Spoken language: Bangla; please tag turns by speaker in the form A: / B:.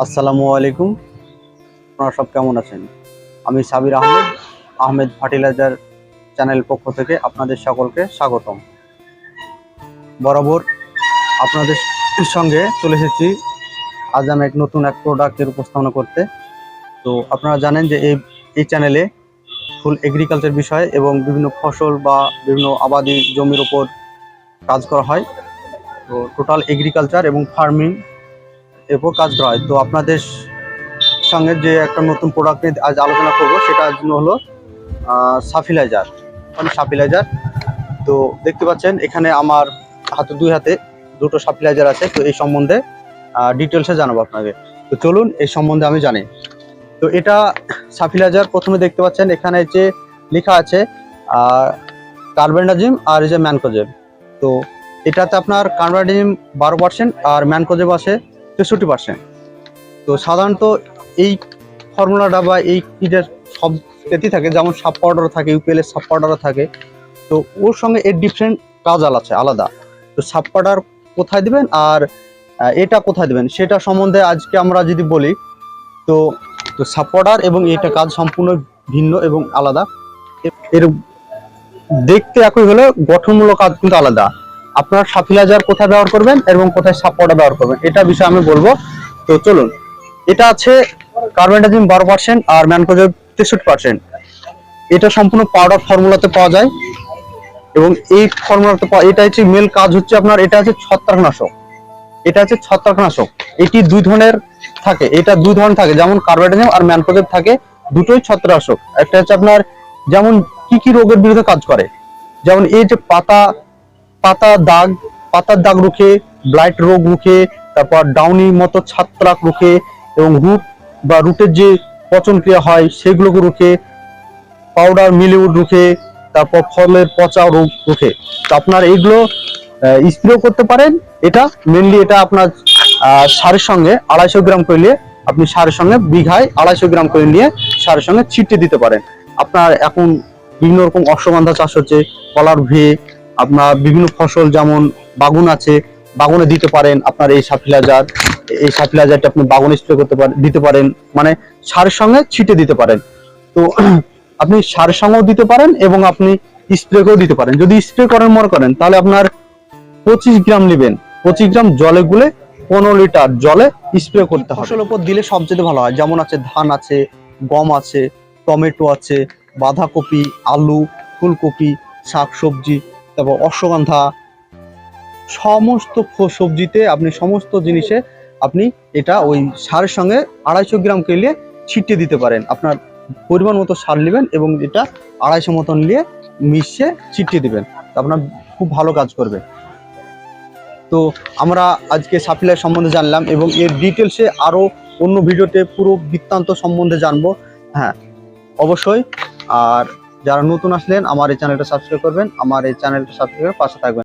A: আসসালামু আলাইকুম। আপনারা সব কেমন আছেন? আমি সাবির আহমেদ আহমেদ ফার্টিলাইজার চ্যানেল পক্ষ থেকে আপনাদের সকলকে স্বাগতম। বরাবর আপনাদের সঙ্গে চলে এসেছি। আজ আমি এক নতুন এক প্রোডাক্টের উপস্থাপনা করতে। তো আপনারা জানেন যে এই এই চ্যানেলে ফুল এগ্রিকালচার বিষয় এবং বিভিন্ন ফসল বা বিভিন্ন আবাদি জমির ওপর কাজ করা হয়। তো টোটাল এগ্রিকালচার এবং ফার্মিং এরপর কাজ করা হয়। তো আপনাদের সঙ্গে যে একটা নতুন প্রোডাক্ট নিয়ে আজ আলোচনা করব, সেটা হলো সাফিলাইজার। মানে সাফিলাইজার। তো দেখতে পাচ্ছেন, এখানে আমার হাতে, দুই হাতে দুটো সাফিলাইজার আছে। তো এই সম্বন্ধে ডিটেলসে জানাব আপনাকে। তো চলুন, এই সম্বন্ধে আমি জানি। তো এটা সাফিলাইজার, প্রথমে দেখতে পাচ্ছেন, এখানে যে লেখা আছে কার্বেন্ডাজিম আর এই যে ম্যানকোজেব। তো এটাতে আপনার কার্বেন্ডাজিম বারো পার্সেন্ট আর ম্যানকোজেব আছে তেষট্টি পার্সেন্ট তো সাধারণত এই ফর্মুলাটা বা এই কিটের সব ক্ষেত্রেই থাকে, যেমন সাব পাউডারও থাকে ইউপিএল এর সাব পাউডারও থাকে। তো ওর সঙ্গে এর ডিফারেন্ট কাজ আছে, আলাদা। তো সাব পাউডার কোথায় দিবেন আর এটা কোথায় দিবেন? সেটা সম্বন্ধে আজকে আমরা যদি বলি, তো তো সাব পাউডার এবং এটা কাজ সম্পূর্ণ ভিন্ন এবং আলাদা। এর দেখতে একই হলে গঠনমূলক কাজ কিন্তু আলাদা। আপনার সাফিলাইজার কোথায় ব্যবহার করবেন এবং কোথায় সাপ পাউডার ব্যবহার করবেন? এটা বিষয়ে আমি বলব। তো চলুন, এটা আছে কার্বেন্ডাজিম বারো পার্সেন্ট আর ম্যানকোজেব তেষট্টি পার্সেন্ট এটা সম্পূর্ণ পাউডার ফর্মুলাতে পাওয়া যায় এবং এই ফর্মুলাতে পাওয়া এটা হচ্ছে মেল কাজ হচ্ছে আপনার, এটা হচ্ছে ছত্রাকনাশক। এটা হচ্ছে ছত্রাকনাশক। এটি দুই ধরনের থাকে। এটা দুই ধরনের থাকে। যেমন কার্বেন্ডাজিম আর ম্যানকোজেব থাকে, দুটোই ছত্রাকনাশক। একটা হচ্ছে আপনার যেমন কি কি রোগের বিরুদ্ধে কাজ করে। যেমন এই যে পাতা পাতা দাগ, পাতার দাগ রুখে ব্লাইট রোগ রুখে, তারপর ডাউনি মতো ছাত্রাক রুখে এবং রুট বা রুটের যে পচন ক্রিয়া হয় সেগুলোকে রুখে পাউডার মিলিউড রুখে, তারপর ফলের পচা রোগ রুখে। তো আপনার এইগুলো স্প্রেও করতে পারেন। এটা মেনলি এটা আপনার সারের সঙ্গে আড়াইশো গ্রাম করে নিয়ে আপনি সারের সঙ্গে বিঘায় আড়াইশো গ্রাম করে নিয়ে সারের সঙ্গে ছিটিয়ে দিতে পারেন। আপনার এখন বিভিন্ন রকম অশ্বগন্ধা চাষ হচ্ছে, কলার ভে আপনার বিভিন্ন ফসল যেমন বাগুন আছে বাগুনে দিতে পারেন আপনার এই সাফিলাজার এই সাফিলাজারটা আপনি বাগুনে স্প্রে করতে পারেন দিতে পারেন মানে সারের সঙ্গে ছিটে দিতে পারেন। তো আপনি সারের সঙ্গেও দিতে পারেন এবং আপনি স্প্রে করেও দিতে পারেন। যদি স্প্রে করেন মনে করেন, তাহলে আপনার পঁচিশ গ্রাম নেবেন। পঁচিশ গ্রাম জলে গুলে পনেরো লিটার জলে স্প্রে করতে হবে। ফসলের উপর দিলে সবচেয়ে ভালো হয়। যেমন আছে ধান আছে, গম আছে, টমেটো আছে, বাঁধাকপি, আলু, ফুলকপি শাক সবজি তারপর অশ্বগন্ধা, সমস্ত সবজিতে আপনি সমস্ত জিনিসে আপনি এটা ওই সারের সঙ্গে আড়াইশো গ্রাম কেলে ছিটিয়ে দিতে পারেন। আপনার পরিমাণ মতো সার নেবেন এবং এটা আড়াইশো মতন নিয়ে মিশিয়ে ছিটিয়ে দিবেন। আপনার খুব ভালো কাজ করবে। তো আমরা আজকে সাপ্লাই সম্বন্ধে জানলাম এবং এর ডিটেলসে আরও অন্য ভিডিওতে পুরো বৃত্তান্ত সম্বন্ধে জানব। হ্যাঁ অবশ্যই। আর যারা নতুন আসলেন, আমার এই চ্যানেলটা সাবস্ক্রাইব করবেন, আমার এই চ্যানেলটা সাবস্ক্রাইব করে পাশে থাকবেন।